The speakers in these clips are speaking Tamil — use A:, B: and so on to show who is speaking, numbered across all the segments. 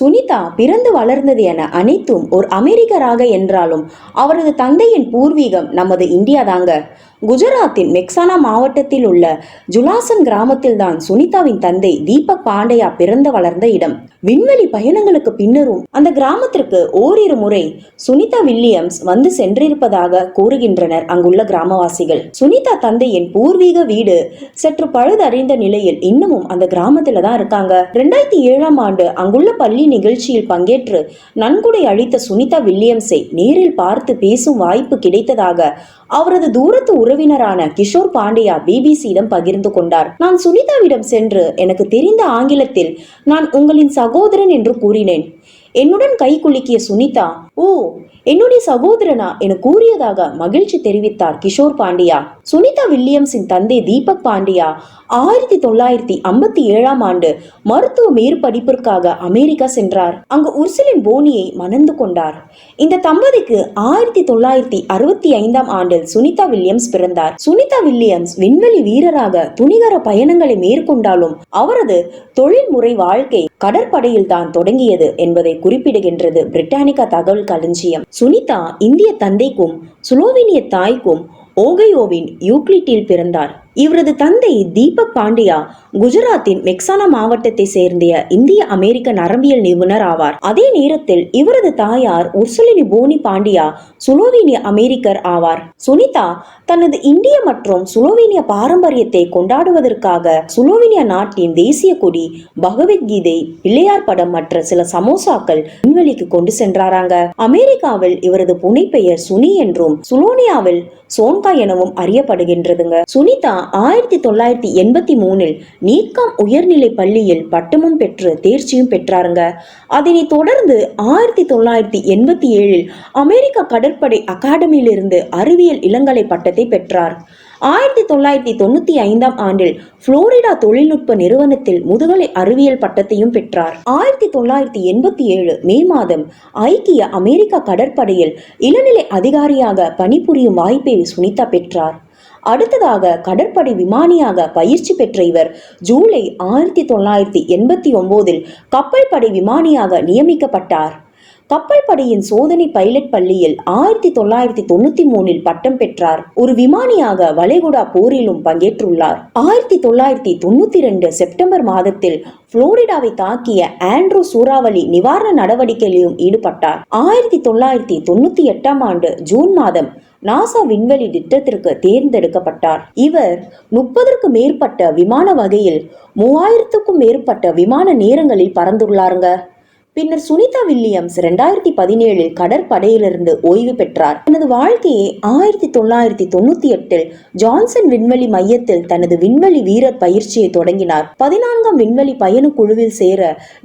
A: சுனிதா பிறந்து வளர்ந்தது என அனைத்தும் ஒரு அமெரிக்கராக என்றாலும் அவரது தந்தையின் பூர்வீகம் நமது இந்தியா தாங்க. குஜராத்தின் மெக்சானா மாவட்டத்தில் உள்ள ஜுலாசன் கிராமத்தில் தான் சுனிதாவின் தந்தை தீபக் பாண்டையா பிறந்து வளர்ந்த இடம். விண்வெளி பயணங்களுக்கு பின்னரும் அந்த கிராமத்திற்கு ஓரிரு முறை சுனிதா வில்லியம்ஸ் வந்து சென்றிருப்பதாக கூறுகின்றனர் அங்குள்ள கிராமவாசிகள். சுனிதா தந்தையின் பூர்வீக வீடு சற்று பழுதறிந்த நிலையில் இன்னமும் அந்த கிராமத்துல தான் இருக்காங்க. ரெண்டாயிரத்தி ஏழாம் ஆண்டு அங்குள்ள பள்ளி நிகழ்ச்சியில் பங்கேற்று நன்கொடை அளித்த சுனிதா வில்லியம்ஸை நேரில் பார்த்து பேசும் வாய்ப்பு கிடைத்ததாக அவரது தூரத்து உறவினரான கிஷோர் பாண்டியா பிபிசியிடம் பகிர்ந்து கொண்டார். நான் சுனிதாவிடம் சென்று எனக்கு தெரிந்த ஆங்கிலத்தில் நான் உங்களின் சகோதரன் என்று கூறினேன். என்னுடன் கை குலுக்கிய சுனிதா ஓ என்னுடைய சகோதரனா என கூறியதாக மகிழ்ச்சி தெரிவித்தார் கிஷோர் பாண்டியா. சுனிதா வில்லியம்ஸின் தந்தை தீபக் பாண்டியா ஆயிரத்தி தொள்ளாயிரத்தி ஐம்பத்தி ஏழாம் ஆண்டு மருத்துவ மேற்படிப்பிற்காக அமெரிக்கா சென்றார். அங்கு உர்சுலின் போனியை மணந்து கொண்டார். இந்த தம்பதிக்கு ஆயிரத்தி தொள்ளாயிரத்தி அறுபத்தி ஐந்தாம் ஆண்டில் சுனிதா வில்லியம்ஸ் பிறந்தார். சுனிதா வில்லியம்ஸ் விண்வெளி வீரராக துணிகர பயணங்களை மேற்கொண்டாலும் அவரது தொழில்முறை வாழ்க்கை கடற்படையில் தான் தொடங்கியது என்பதை குறிப்பிடுகின்றது பிரிட்டானிகா தகவல் களஞ்சியம். சுனிதா இந்திய தந்தைக்கும் சுலோவேனிய தாய்க்கும் ஓகையோவின் யூக்ளிட்டில் பிறந்தார். இவரது தந்தை தீபக் பாண்டியா குஜராத்தின் மெக்சானா மாவட்டத்தை சேர்ந்த இந்திய அமெரிக்க நரம்பியல் நிபுணர் ஆவார். அதே நேரத்தில் இவரது தாயார் உர்சுலினி போனி பாண்டியா சுலோவேனிய அமெரிக்கர் ஆவார். சுனிதா தனது இந்திய மற்றும் சுலோவேனிய பாரம்பரியத்தை கொண்டாடுவதற்காக சுலோவேனிய நாட்டின் தேசிய கொடி பகவத்கீதை பிள்ளையார் படம் மற்ற சில சமோசாக்கள் விண்வெளிக்கு கொண்டு சென்றாராங்க. அமெரிக்காவில் இவரது புனைப்பெயர் சுனி என்றும் சுலோனியாவில் சோன்கா எனவும் அறியப்படுகின்றதுங்க. சுனிதா ஆயிரத்தி தொள்ளாயிரத்தி எண்பத்தி மூணில் நீக்கம் உயர்நிலை பள்ளியில் பட்டமும் பெற்று தேர்ச்சியும் பெற்றாருங்க. அதனைத் தொடர்ந்து ஆயிரத்தி தொள்ளாயிரத்தி எண்பத்தி ஏழில் அமெரிக்க கடற்படை அகாடமியிலிருந்து அறிவியல் இளங்கலை பட்டத்தை பெற்றார். ஆயிரத்தி தொள்ளாயிரத்தி தொண்ணூத்தி ஐந்தாம் ஆண்டில் புளோரிடா தொழில்நுட்ப நிறுவனத்தில் முதுகலை அறிவியல் பட்டத்தையும் பெற்றார். ஆயிரத்தி தொள்ளாயிரத்தி எண்பத்தி ஏழு மே மாதம் ஐக்கிய அமெரிக்க கடற்படையில் இளநிலை அதிகாரியாக பணிபுரியும் வாய்ப்பை சுனிதா பெற்றார். அடுத்ததாக கடற்படை விமானியாக பயிற்சி பெற்ற இவர் ஜூலை ஆயிரத்தி தொள்ளாயிரத்தி எண்பத்தி ஒன்பதில் கப்பல் படை விமானியாக நியமிக்கப்பட்டார். கப்பல் படையின் சோதனை பைலட் பள்ளியில் ஆயிரத்தி தொள்ளாயிரத்தி தொண்ணூத்தி மூணில் பட்டம் பெற்றார். ஒரு விமானியாக வளைகுடா போரிலும் பங்கேற்றுள்ளார். ஆயிரத்தி தொள்ளாயிரத்தி தொண்ணூத்தி ரெண்டு செப்டம்பர் மாதத்தில் புளோரிடாவை தாக்கிய ஆண்ட்ரூ சூறாவளி நிவாரண நடவடிக்கையிலும் ஈடுபட்டார். ஆயிரத்தி தொள்ளாயிரத்தி தொண்ணூத்தி எட்டாம் ஆண்டு ஜூன் மாதம் நாசா விண்வெளி திட்டத்திற்கு தேர்ந்தெடுக்கப்பட்டார். இவர் முப்பதற்கு மேற்பட்ட விமான வகையில் மூவாயிரத்துக்கும் மேற்பட்ட விமான நேரங்களில் பறந்துள்ளாருங்க. பின்னர் சுனிதா வில்லியம்ஸ் ரெண்டாயிரத்தி பதினேழில் கடற்படையிலிருந்து ஓய்வு பெற்றார். தனது வாழ்க்கையை ஆயிரத்தி தொள்ளாயிரத்தி தொண்ணூத்தி எட்டில் ஜான்சன் விண்வெளி மையத்தில் தனது விண்வெளி வீரர் பயிற்சியை தொடங்கினார். பதினான்காம் விண்வெளி பயண குழுவில் சேர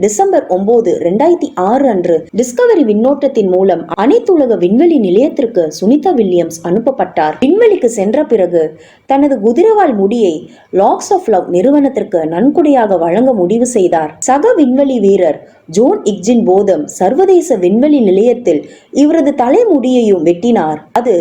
A: டிசம்பர் ஒன்பது ரெண்டாயிரத்தி ஆறு அன்று டிஸ்கவரி விண்ணோட்டத்தின் மூலம் அனைத்துலக விண்வெளி நிலையத்திற்கு சுனிதா வில்லியம்ஸ் அனுப்பப்பட்டார். விண்வெளிக்கு சென்ற பிறகு தனது குதிரவால் முடியை லாக்ஸ் ஆஃப் லவ் நிறுவனத்திற்கு நன்கொடையாக வழங்க முடிவு செய்தார். சக விண்வெளி வீரர் ஜோன் இக்ஜின் போதம் சர்வதேச விண்வெளி நிலையத்தில் இவரது தலைமுடியையும் வெட்டினார். அது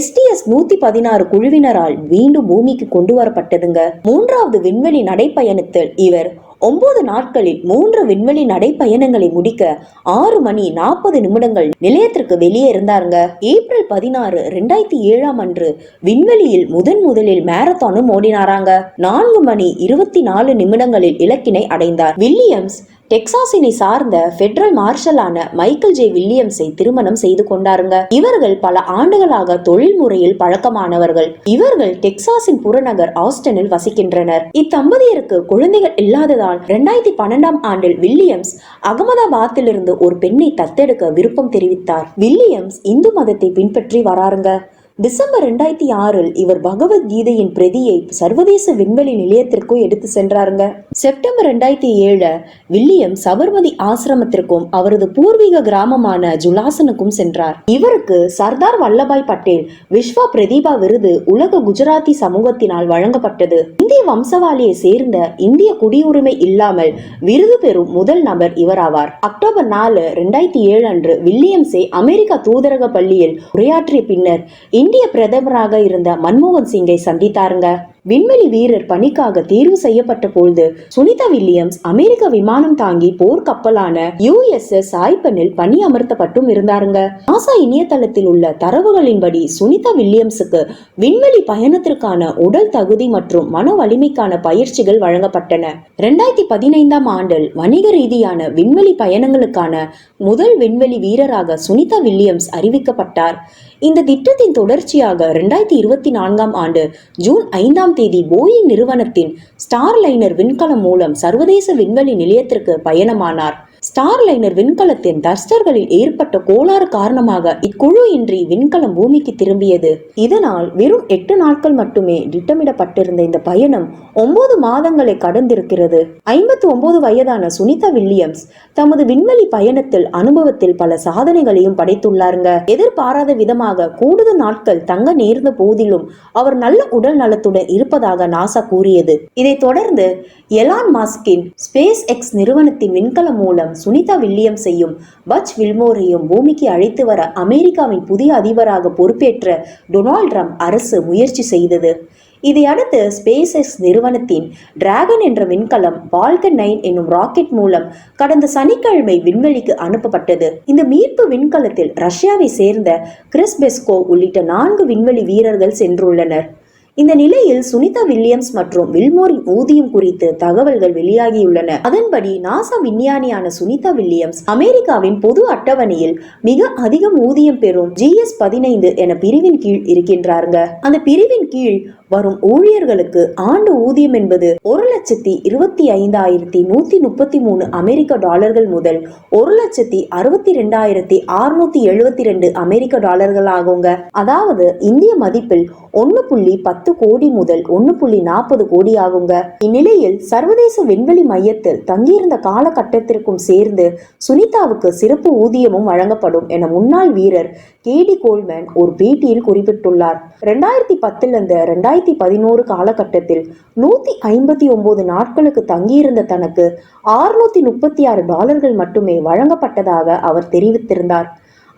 A: எஸ்டிஎஸ் நூத்தி பதினாறு குழுவினரால் மீண்டும் பூமிக்கு கொண்டு வரப்பட்டதுங்க. மூன்றாவது விண்வெளி நடைப்பயணத்தில் இவர் ஒன்பது நாட்களில் மூன்று விண்வெளி நடைப்பயணங்களை முடிக்க ஆறு மணி நாற்பது நிமிடங்கள் நிலையத்திற்கு வெளியே இருந்தாருங்க. ஏப்ரல் பதினாறு ரெண்டாயிரத்தி ஏழாம் அன்று விண்வெளியில் முதன் முதலில் மேரத்தானும் ஓடினாராங்க. நான்கு மணி இருபத்தி நாலு நிமிடங்களில் இலக்கினை அடைந்தார். வில்லியம்ஸ் டெக்சாஸினை சார்ந்த பெட்ரல் மார்ஷலான மைக்கேல் ஜே. வில்லியம்ஸை திருமணம் செய்து கொண்டாருங்க. இவர்கள் பல ஆண்டுகளாக தொழில் முறையில் பழக்கமானவர்கள். இவர்கள் டெக்சாஸின் புறநகர் ஆஸ்டனில் வசிக்கின்றனர். இத்தம்பதியருக்கு குழந்தைகள் இல்லாததால் இரண்டாயிரத்தி பன்னெண்டாம் ஆண்டில் வில்லியம்ஸ் அகமதாபாத்திலிருந்து ஒரு பெண்ணை தத்தெடுக்க விருப்பம் தெரிவித்தார். வில்லியம்ஸ் இந்து மதத்தை பின்பற்றி வராருங்க. டிசம்பர் ரெண்டாயிரத்தி ஆறில் இவர் பகவத்கீதையின் பிரதியை சர்வதேச விண்வெளி நிலையத்திற்கும் எடுத்து சென்றாருங்க. செப்டம்பர் ரெண்டாயிரத்தி ஏழு வில்லியம் சபர்மதி ஆசிரமத்திற்கும் அவரது பூர்வீக கிராமமான ஜுலாசனுக்கும் சென்றார். இவருக்கு சர்தார் வல்லபாய் பட்டேல் விஸ்வா பிரதீபா விருது உலக குஜராத்தி சமூகத்தினால் வழங்கப்பட்டது. இந்திய வம்சவாளியை சேர்ந்த இந்திய குடியுரிமை இல்லாமல் விருது பெறும் முதல் நபர் இவர் ஆவார். அக்டோபர் நாலு ரெண்டாயிரத்தி ஏழு அன்று வில்லியம்ஸை அமெரிக்க தூதரக பள்ளியில் உரையாற்றிய பின்னர் இந்திய பிரதமராக இருந்த மன்மோகன் சிங்கை சந்தித்தாருங்க. விண்வெளி வீரர் பணிக்காக தேர்வு செய்யப்பட்ட பொழுது சுனிதா வில்லியம்ஸ் அமெரிக்க விமானம் தாங்கி போர் கப்பலான யுஎஸ்எஸ் சாய்பனில் பணி அமர்த்தப்பட்டும் இருந்தாருங்க. நாசா இணையதளத்தில் உள்ள தரவுகளின்படி சுனிதா வில்லியம்ஸுக்கு விண்வெளி பயணத்திற்கான உடல் தகுதி மற்றும் மன வலிமைக்கான பயிற்சிகள் வழங்கப்பட்டன. ரெண்டாயிரத்தி பதினைந்தாம் ஆண்டில் வணிக ரீதியான விண்வெளி பயணங்களுக்கான முதல் விண்வெளி வீரராக சுனிதா வில்லியம்ஸ் அறிவிக்கப்பட்டார். இந்த திட்டத்தின் தொடர்ச்சியாக ரெண்டாயிரத்தி இருபத்தி நான்காம் ஆண்டு ஜூன் ஐந்தாம் தேதி போயிங் நிறுவனத்தின் ஸ்டார்லைனர் விண்கலம் மூலம் சர்வதேச விண்வெளி நிலையத்திற்கு பயணமானார். ஸ்டார்லைனர் விண்கலத்தின் தஸ்டர்களில் ஏற்பட்ட கோளாறு காரணமாக இக்குழு இன்றி விண்கலம் பூமிக்கு திரும்பியது. இதனால் வெறும் எட்டு நாட்கள் மட்டுமே திட்டமிடப்பட்டிருந்த இந்த பயணம் ஒன்பது மாதங்களை கடந்திருக்கிறது. ஐம்பத்தி ஒன்பது வயதான சுனிதா வில்லியம்ஸ் தமது விண்வெளி பயணத்தில் அனுபவத்தில் பல சாதனைகளையும் படைத்துள்ளாருங்க. எதிர்பாராத விதமாக கூடுதல் நாட்கள் தங்க நேர்ந்த போதிலும் அவர் நல்ல உடல் நலத்துடன் இருப்பதாக நாசா கூறியது. இதைத் தொடர்ந்து எலான் மாஸ்கின் ஸ்பேஸ் எக்ஸ் நிறுவனத்தின் விண்கலம் மூலம் சுனிதா வில்லியம்ஸையும் பச் வில்மோரையும் பூமிக்கு அழைத்து வர அமெரிக்காவின் புதிய அதிபராக பொறுப்பேற்ற டொனால்ட் ட்ரம்ப் அரசு முயற்சி செய்தது. இதையடுத்து ஸ்பேஸ் எக்ஸ் நிறுவனத்தின் டிராகன் என்ற விண்கலம் பால்கன் நைன் என்னும் ராக்கெட் மூலம் கடந்த சனிக்கிழமை விண்வெளிக்கு அனுப்பப்பட்டது. இந்த மீட்பு விண்கலத்தில் ரஷ்யாவை சேர்ந்த கிறிஸ் பெஸ்கோ உள்ளிட்ட நான்கு விண்வெளி வீரர்கள் சென்றுள்ளனர். இந்த நிலையில் சுனிதா வில்லியம்ஸ் மற்றும் வில்மோரின் ஊதியம் குறித்து தகவல்கள் வெளியாகியுள்ளன. அதன்படி நாசா விஞ்ஞானியான சுனிதா வில்லியம்ஸ் அமெரிக்காவின் பொது அட்டவணையில் மிக அதிகம் ஊதியம் பெறும் ஜிஎஸ் பதினைந்து என பிரிவின் கீழ் இருக்கின்றாருங்க. அந்த பிரிவின் கீழ் வரும் ஊழியர்களுக்கு ஆண்டு ஊதியம் என்பது ஒரு லட்சத்தி இருபத்தி ஐந்தாயிரத்தி நூத்தி முப்பத்தி மூணு அமெரிக்க டாலர்கள் முதல் ஒரு லட்சத்தி அறுபத்தி ரெண்டாயிரத்தி அறுநூத்தி எழுபத்தி ரெண்டு அமெரிக்க டாலர்கள் ஆகுங்க அதாவது இந்திய மதிப்பில் ஒன்னு புள்ளி பத்து கோடி முதல் ஒன்னு புள்ளி நாற்பது கோடி ஆகுங்க. இந்நிலையில் சர்வதேச விண்வெளி மையத்தில் தங்கியிருந்த காலகட்டத்திற்கும் சேர்ந்து சுனிதாவுக்கு சிறப்பு ஊதியமும் வழங்கப்படும் என முன்னாள் வீரர் கேடி கோல்மேன் ஒரு பேட்டியில் குறிப்பிட்டுள்ளார். ரெண்டாயிரத்தி பத்துல இருந்து ரெண்டாயிரத்தி பதினோரு காலகட்டத்தில் நூத்தி ஐம்பத்தி ஒன்பது நாட்களுக்கு தங்கியிருந்த தனக்கு ஆறுநூத்தி முப்பத்தி ஆறு டாலர்கள் மட்டுமே வழங்கப்பட்டதாக அவர் தெரிவித்திருந்தார்.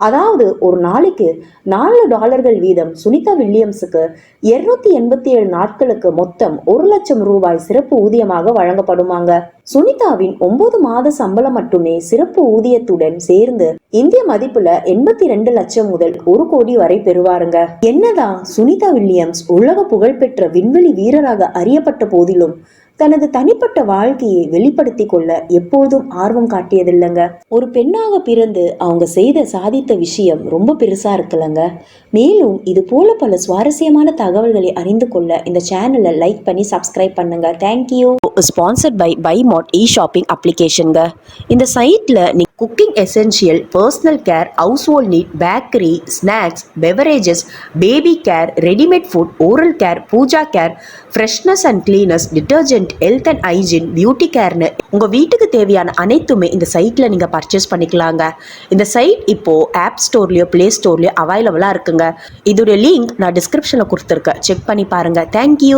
A: அதாவது ஒரு நாளைக்கு நாலு டாலர்கள் வீதம் சுனிதா வில்லியம்ஸுக்கு இருநூத்தி எண்பத்தி ஏழு நாட்களுக்கு மொத்தம் ஒரு லட்சம் ரூபாய் சிறப்பு ஊதியமாக வழங்கப்படுமாங்க. சுனிதாவின் ஒன்பது மாத சம்பளம் மட்டுமே சிறப்பு ஊதியத்துடன் சேர்ந்து இந்திய மதிப்புல எண்பத்தி ரெண்டு லட்சம் முதல் ஒரு கோடி வரை பெறுவாருங்க. என்னதான் சுனிதா வில்லியம்ஸ் உலக புகழ்பெற்ற விண்வெளி வீரராக அறியப்பட்ட போதிலும் தனது தனிப்பட்ட வாழ்க்கையை வெளிப்படுத்தி கொள்ள எப்பொழுதும் ஆர்வம் காட்டியதில்லைங்க. ஒரு பெண்ணாக பிறந்து அவங்க செய்த சாதித்த விஷயம் ரொம்ப பெருசா இருக்குல்லங்க. மேலும் இது போல பல சுவாரஸ்யமான தகவல்களை அறிந்து கொள்ள இந்த சேனலை லைக் பண்ணி சப்ஸ்கிரைப் பண்ணுங்க. தேங்க்யூ ஸ்பான்சர்ட் பை பைமாட் இ ஷாப்பிங் அப்ளிகேஷனுங்க இந்த சைட்டில் நீ cooking essential personal care household need bakery snacks beverages baby care readymade food oral care puja care freshness and cleanness detergent health and hygiene beauty கேர்னு உங்கள் வீட்டுக்கு தேவையான அனைத்துமே இந்த சைட்டில் நீங்கள் பர்ச்சேஸ் பண்ணிக்கலாங்க. இந்த சைட் இப்போது ஆப் ஸ்டோர்லேயோ ப்ளே ஸ்டோர்லேயோ அவைலபிளாக இருக்குங்க. இதோடைய லிங்க் நான் டிஸ்கிரிப்ஷனில் கொடுத்துருக்கேன். செக் பண்ணி பாருங்கள் தேங்க்யூ